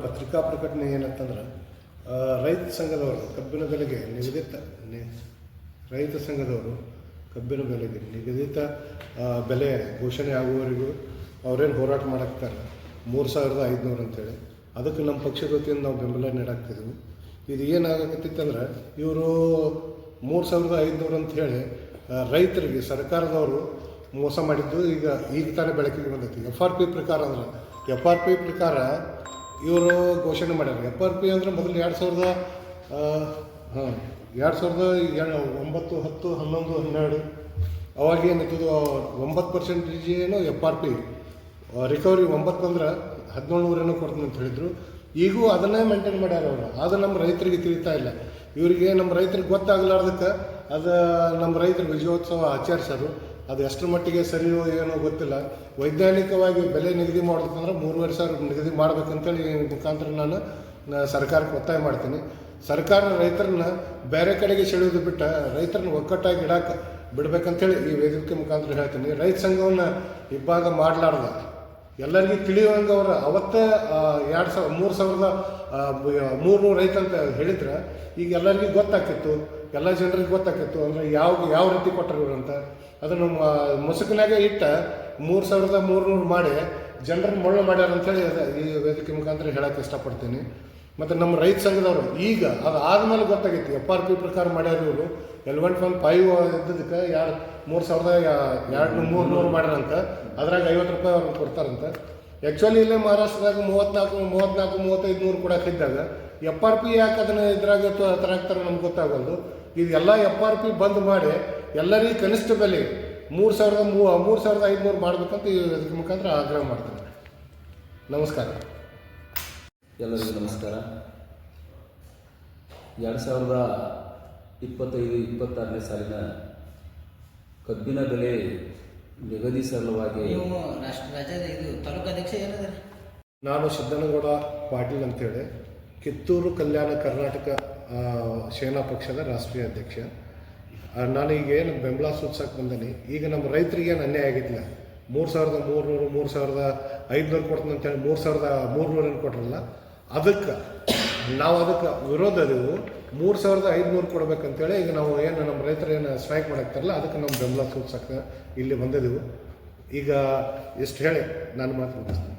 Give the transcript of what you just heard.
ಪತ್ರಿಕಾ ಪ್ರಕಟಣೆ ಏನಂತಂದ್ರೆ ರೈತ ಸಂಘದವರು ಕಬ್ಬಿನ ಬೆಲೆಗೆ ನಿಗದಿತ ರೈತ ಸಂಘದವರು ಕಬ್ಬಿನ ಬೆಲೆಗೆ ನಿಗದಿತ ಬೆಲೆ ಘೋಷಣೆ ಆಗುವವರೆಗೂ ಅವರೇನು ಹೋರಾಟ ಮಾಡಾಕ್ತಾರೆ? ಮೂರು ಸಾವಿರದ ಐದುನೂರು ಅಂತೇಳಿ. ಅದಕ್ಕೆ ನಮ್ಮ ಪಕ್ಷದ ವತಿಯಿಂದ ನಾವು ಬೆಂಬಲ ನೀಡಾಕ್ತಿದ್ವಿ. ಇದು ಏನಾಗಕತ್ತಿತ್ತಂದ್ರೆ, ಇವರು ಮೂರು ಸಾವಿರದ ಐದುನೂರು ಅಂತ ಹೇಳಿ ರೈತರಿಗೆ, ಸರ್ಕಾರದವರು ಮೋಸ ಮಾಡಿದ್ದು ಈಗ ಈಗ ತಾನೇ ಬೆಳಕಿಗೆ ಬಂದೈತಿ. ಎಫ್ ಆರ್ ಪಿ ಪ್ರಕಾರ ಅಂದ್ರೆ ಎಫ್ ಆರ್ ಪಿ ಪ್ರಕಾರ ಇವರು ಘೋಷಣೆ ಮಾಡ್ಯಾರ. ಎಫ್ ಆರ್ ಪಿ ಅಂದ್ರೆ ಮೊದಲು ಎರಡು ಸಾವಿರದ ಹಾಂ, ಎರಡು ಸಾವಿರದ ಒಂಬತ್ತು, ಹತ್ತು, ಹನ್ನೊಂದು, ಹನ್ನೆರಡು ಅವಾಗ ಏನಿತ್ತು ಒಂಬತ್ತು ಪರ್ಸೆಂಟೇಜ್ ಏನು ಎಫ್ ಆರ್ ಪಿ ರಿಕವರಿ ಒಂಬತ್ತು ಅಂದ್ರೆ ಹದಿನೇಳು ನೂರೇನೋ ಕೊಡ್ತೀನಿ ಅಂತ ಹೇಳಿದ್ರು. ಈಗೂ ಅದನ್ನೇ ಮೇಂಟೈನ್ ಮಾಡ್ಯಾರ ಅವರು. ಅದು ನಮ್ಮ ರೈತರಿಗೆ ತಿಳಿತಾ ಇಲ್ಲ. ಇವರಿಗೆ ನಮ್ಮ ರೈತರಿಗೆ ಗೊತ್ತಾಗಲಾರ್ದಕ್ಕೆ ಅದು ನಮ್ಮ ರೈತರು ವಿಜಯೋತ್ಸವ ಆಚರಿಸೋದು. ಅದು ಎಷ್ಟರ ಮಟ್ಟಿಗೆ ಸರಿಯೋ ಏನೋ ಗೊತ್ತಿಲ್ಲ. ವೈಜ್ಞಾನಿಕವಾಗಿ ಬೆಲೆ ನಿಗದಿ ಮಾಡ್ಬೇಕಂದ್ರೆ ಮೂರುವರೆ ಸಾವಿರ ನಿಗದಿ ಮಾಡ್ಬೇಕಂತೇಳಿ ಮುಖಾಂತರ ನಾನು ಸರ್ಕಾರಕ್ಕೆ ಒತ್ತಾಯ ಮಾಡ್ತೀನಿ. ಸರ್ಕಾರ ರೈತರನ್ನ ಬೇರೆ ಕಡೆಗೆ ಸೆಳೆಯೋದು ಬಿಟ್ಟು ರೈತರನ್ನ ಒಕ್ಕಟ್ಟಾಗಿ ಇಡಕ್ಕೆ ಬಿಡ್ಬೇಕಂತೇಳಿ ಈ ವೇದಿಕೆ ಮುಖಾಂತರ ಹೇಳ್ತೀನಿ. ರೈತ ಸಂಘವನ್ನು ಇಬ್ಬಾಗ ಮಾಡಲಾರ್ದ. ಎಲ್ಲರಿಗೂ ತಿಳಿಯುವಂಗೆ ಅವ್ರು ಅವತ್ತೇ ಎರಡು ಸಾವಿರ, ಮೂರು ಸಾವಿರದ ಐತೆ ಅಂತ ಹೇಳಿದ್ರೆ, ಈಗ ಎಲ್ಲರಿಗೂ ಗೊತ್ತಾಕಿತ್ತು ಎಲ್ಲ ಜನರಿಗೆ ಗೊತ್ತಾಕಿತ್ತು ಅಂದರೆ ಯಾವ ಯಾವ ರೀತಿ ಕೊಟ್ಟರು ಅಂತ. ಅದನ್ನು ಮುಸುಕಿನಾಗೆ ಇಟ್ಟ ಮೂರು ಸಾವಿರದ ಮೂರ್ನೂರು ಮಾಡಿ ಜನರಿಗೆ ಮಳ್ಳು ಮಾಡ್ಯಾರ ಅಂತೇಳಿ ಈ ವೇದಿಕೆ ಮುಖಾಂತರ ಹೇಳಕ್ಕೆ ಇಷ್ಟಪಡ್ತೀನಿ. ಮತ್ತು ನಮ್ಮ ರೈತ ಸಂಘದವರು, ಈಗ ಅದು ಆದಮೇಲೆ ಗೊತ್ತಾಗೈತಿ ಎಫ್ ಆರ್ ಪಿ ಪ್ರಕಾರ ಮಾಡ್ಯಾರ ಇವರು. ಎಲೆವೆನ್ ಪಾಯಿಂಟ್ ಫೈವ್ ಇದ್ದದಕ್ಕೆ ಎರಡು ಮೂರು ಸಾವಿರದ ಎರಡು ಮೂರು ನೂರು ಮಾಡ್ಯಾರಂತ. ಅದ್ರಾಗ ಐವತ್ತು ರೂಪಾಯಿ ಅವ್ರಿಗೆ ಕೊಡ್ತಾರಂತ. ಆ್ಯಕ್ಚುಲಿ ಇಲ್ಲೇ ಮಹಾರಾಷ್ಟ್ರದಾಗ ಮೂವತ್ತ್ನಾಲ್ಕು ಮೂವತ್ತ್ನಾಲ್ಕು ಮೂವತ್ತೈದು ನೂರು ಕೊಡೋಕ್ಕಿದ್ದಾಗ ಎಫ್ ಆರ್ ಪಿ ಯಾಕೆ ಅದನ್ನು ಇದ್ರಾಗ ತರಾಕ್ತಾರೆ ನಮ್ಗೆ ಗೊತ್ತಾಗೋದು ಇದೆಲ್ಲ ಎಫ್ ಆರ್ ಪಿ ಬಂದ್ ಮಾಡಿ ಎಲ್ಲರಿಗೂ ಕನಿಷ್ಠ ಬೆಲೆ ಮೂರು ಸಾವಿರದ ಮೂರು ಸಾವಿರದ ಐದುನೂರು ಮಾಡ್ಬೇಕಂತ ಇದಕ್ಕೆ ಮುಖಾಂತರ ಆಗ್ರಹ ಮಾಡ್ತಾರೆ ನಮಸ್ಕಾರ. ಎಲ್ಲರಿಗೂ ನಮಸ್ಕಾರ. ಎರಡು ಸಾವಿರದ ಇಪ್ಪತ್ತೈದು ಇಪ್ಪತ್ತಾರನೇ ಸಾಲಿನ ಕಬ್ಬಿನ ಬೆಲೆ ನಿಗದಿ ಸರಳವಾಗಿ ನೀವು ರಾಷ್ಟ್ರ ರಾಜ್ಯದ ಇದು ತಾಲೂಕು ಅಧ್ಯಕ್ಷ ಏನದ ನಾನು ಸಿದ್ದನಗೌಡ ಪಾಟೀಲ್ ಅಂತೇಳಿ. ಕಿತ್ತೂರು ಕಲ್ಯಾಣ ಕರ್ನಾಟಕ ಸೇನಾ ಪಕ್ಷದ ರಾಷ್ಟ್ರೀಯ ಅಧ್ಯಕ್ಷ. ಆ, ನಾನು ಈಗ ಏನು ಬೆಂಬಲ ಸೂಚಿಸಕ್ಕೆ ಬಂದೀನಿ. ಈಗ ನಮ್ಮ ರೈತರಿಗೆ ಏನು ಅನ್ಯಾಯ ಆಗಿದ್ದಿಲ್ಲ ಮೂರು ಸಾವಿರದ ಮೂರುನೂರು ಮೂರು ಸಾವಿರದ ಐದುನೂರು ಕೊಡ್ತೀನಿ ಅಂತೇಳಿ ಮೂರು ಸಾವಿರದ ಮೂರುನೂರನ್ನು ಕೊಟ್ರಲ್ಲ? ಅದಕ್ಕೆ, ನಾವು ಅದಕ್ಕೆ ವಿರೋಧ ಅರಿವು ಮೂರು ಸಾವಿರದ ಐದುನೂರು ಕೊಡಬೇಕಂತೇಳಿ ಈಗ ನಾವು ಏನು ನಮ್ಮ ರೈತರು ಏನು ಸ್ಟ್ರೈಕ್ ಮಾಡಾಕ್ತಾರಲ್ಲ, ಅದಕ್ಕೆ ನಾವು ಬೆಂಬಲ ಸೂಚಿಸಕ್ಕೆ ಇಲ್ಲಿ ಬಂದಿದ್ದೆವು ಈಗ ಎಷ್ಟು ಹೇಳಿ, ನಾನು ಮಾತು ಮುಗಿಸ್ತೀನಿ